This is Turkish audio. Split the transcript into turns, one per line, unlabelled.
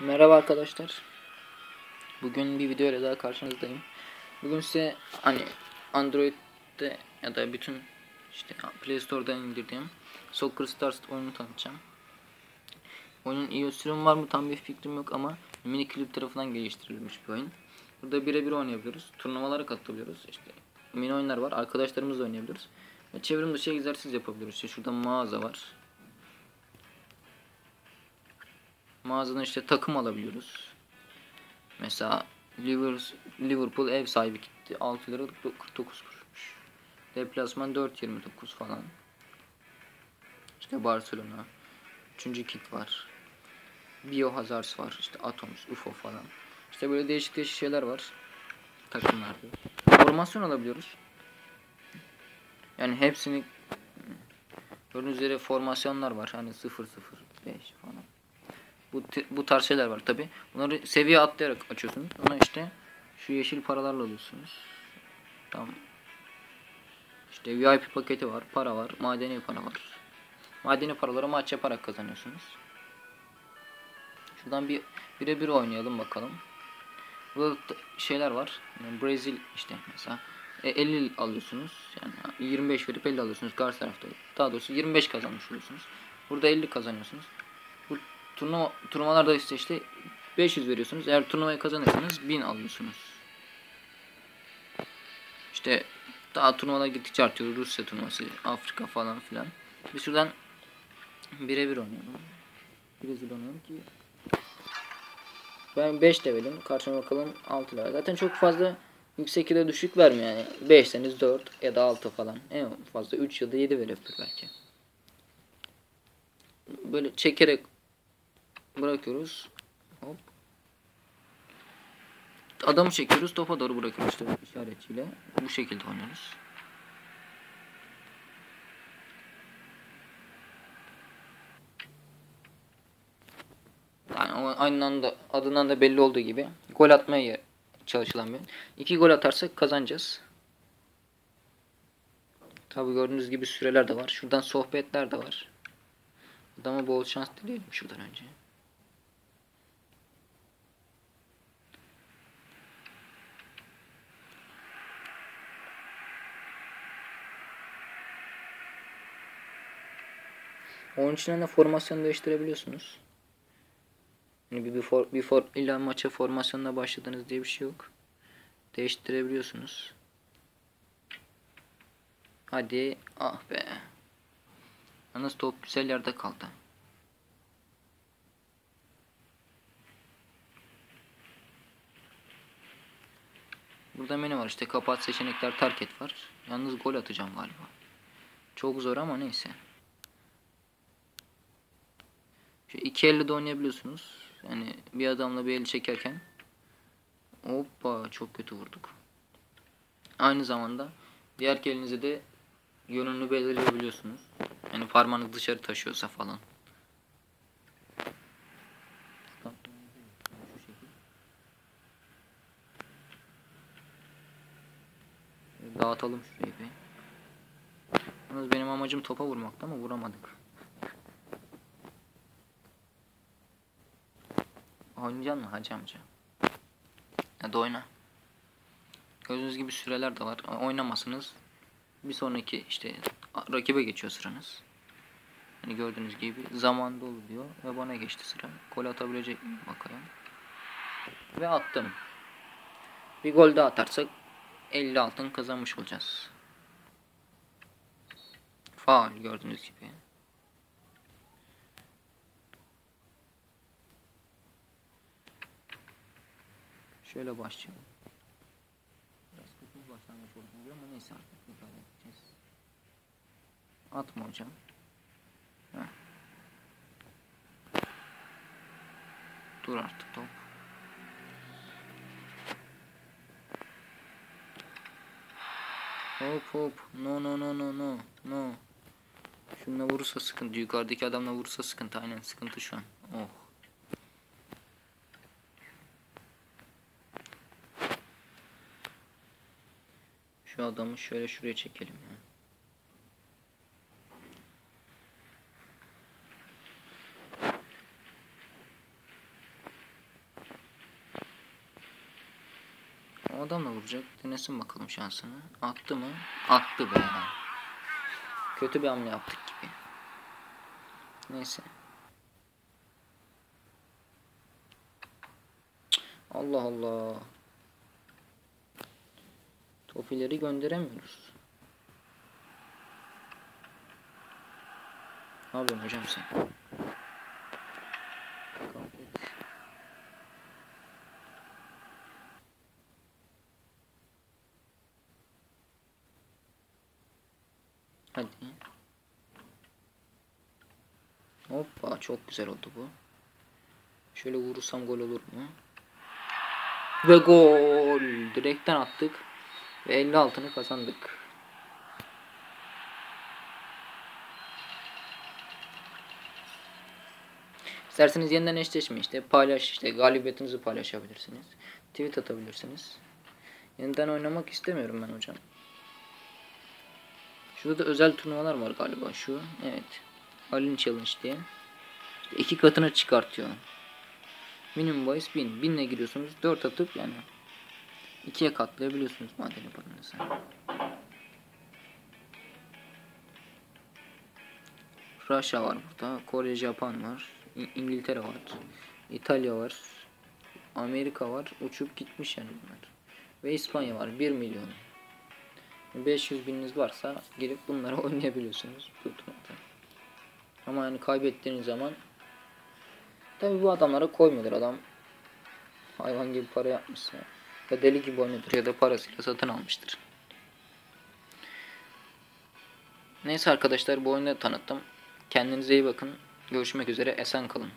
Merhaba arkadaşlar. Bugün bir video ile daha karşınızdayım. Bugün size hani Android'de ya da bütün işte Play Store'dan indirdiğim Soccer Stars oyunu tanıtacağım. Oyunun iyi sürüm var mı tam bir fikrim yok ama mini clip tarafından geliştirilmiş bir oyun. Burada birebir oynayabiliyoruz. Turnuvalara katılabiliyoruz. İşte mini oyunlar var. Arkadaşlarımızla oynayabiliyoruz. Ve çevrim dışı egzersiz yapabiliyoruz. İşte şurada mağaza var. Mağazadan işte takım alabiliyoruz. Mesela Liverpool ev sahibi gitti. 6 lira 49 kuruşmuş. Deplasman 4.29 falan. İşte Barcelona. Üçüncü kit var. Biohazard var. İşte Atoms, UFO falan. İşte böyle değişik değişik şeyler var. Takımlarda. Formasyon alabiliyoruz. Yani hepsini gördüğünüz üzere formasyonlar var. Hani 0 0 5 falan. Bu, bu tarz şeyler var tabi. Bunları seviye atlayarak açıyorsunuz. Ona işte şu yeşil paralarla alıyorsunuz. Tamam. İşte VIP paketi var, para var, madeni para var. Madeni paraları maç yaparak kazanıyorsunuz. Şuradan bir birebir oynayalım bakalım. Burada şeyler var. Yani Brezil işte mesela e, 50 alıyorsunuz. Yani 25 verip 50 alıyorsunuz karşı tarafta. Daha doğrusu 25 kazanmış oluyorsunuz. Burada 50 kazanıyorsunuz. Turnuva turnuvalarda ise işte 500 veriyorsunuz. Eğer turnuvayı kazanırsanız 1000 alıyorsunuz. İşte daha turnuvalar gittikçe artıyor. Rusya turnuvası, Afrika falan filan. Biz şuradan birebir oynayalım. Brezilya oynayalım ki ben 5 levelim. Karşıma bakalım 6 level. Zaten çok fazla yüksek ya da düşük vermiyor yani. 5'seniz 4 ya da 6 falan. En fazla 3 ya da 7 verebilir belki. Böyle çekerek bırakıyoruz. Hop. Adamı çekiyoruz. Topa doğru bırakıyoruz işte işaretçiyle. Bu şekilde oynuyoruz. Yani aynı anda adından da belli olduğu gibi gol atmaya çalışılan bir. İki gol atarsak kazanacağız. Tabi gördüğünüz gibi süreler de var. Şuradan sohbetler de var. Adama bol şans dileyelim şuradan önce. Onun için de formasyon değiştirebiliyorsunuz. Yani bir, bir, for, bir for, illa maça formasyonla başladınız diye bir şey yok. Değiştirebiliyorsunuz. Hadi ah be. Yalnız top güzel yerde kaldı. Burada menü var işte kapat seçenekler terk var. Yalnız gol atacağım galiba. Çok zor ama neyse. Şu iki elle de oynayabiliyorsunuz. Yani bir adamla bir eli çekerken hoppa çok kötü vurduk. Aynı zamanda diğer elinize de yönünü belirleyebiliyorsunuz. Yani parmağınız dışarı taşıyorsa falan. Dağıtalım şurayı bir. Yalnız benim amacım topa vurmakta ama vuramadık. Oynayacaksın mı hacı amca? Hadi oyna. Gördüğünüz gibi süreler de var. Oynamasınız. Bir sonraki işte rakibe geçiyor sıranız. Hani gördüğünüz gibi zaman dolu diyor ve bana geçti sıra. Gol atabilecek miyim bakalım. Ve attım. Bir gol daha atarsak 50 altın kazanmış olacağız. Faal gördüğünüz gibi. Şöyle başlayalım. Biraz kötü başlangıç oldu ama neyse artık müdahale edeceğiz. Atma hocam. Heh. Dur artık top. Hop hop. No no no no no. No. Şununla vurursa sıkıntı. Yukarıdaki adamla vurursa sıkıntı. Aynen sıkıntı şu an. Oh. Şu adamı şöyle şuraya çekelim ya. O adamla vuracak. Denesin bakalım şansını. Attı mı? Attı be. Kötü bir hamle yaptık gibi. Neyse. Allah Allah. Top ileri gönderemiyoruz. Ne yapıyorsun hocam sen? Hadi. Hoppa çok güzel oldu bu. Şöyle vurursam gol olur mu? Ve gol. Direkten attık. Ve 50 altını kazandık. İsterseniz yeniden eşleşme işte paylaş işte galibiyetinizi paylaşabilirsiniz. Tweet atabilirsiniz. Yeniden oynamak istemiyorum ben hocam. Şurada da özel turnuvalar var galiba şu. Evet. Alin Challenge diye. İşte iki katına çıkartıyor. Minimum boys 1000. 1000 ile giriyorsunuz. 4 atıp yani ikiye katlayabiliyorsunuz madeni paranızı. Rusya var burada. Kore, Japan var. İngiltere var. İtalya var. Amerika var. Uçup gitmiş yani bunlar. Ve İspanya var. 1 milyon. 500 bininiz varsa girip bunları oynayabiliyorsunuz. Ama yani kaybettiğiniz zaman tabi bu adamlara koymuyorlar adam hayvan gibi para yapmışsa ya deli gibi oynuyordur ya da parasıyla satın almıştır. Neyse arkadaşlar bu oyunu tanıttım. Kendinize iyi bakın. Görüşmek üzere. Esen kalın.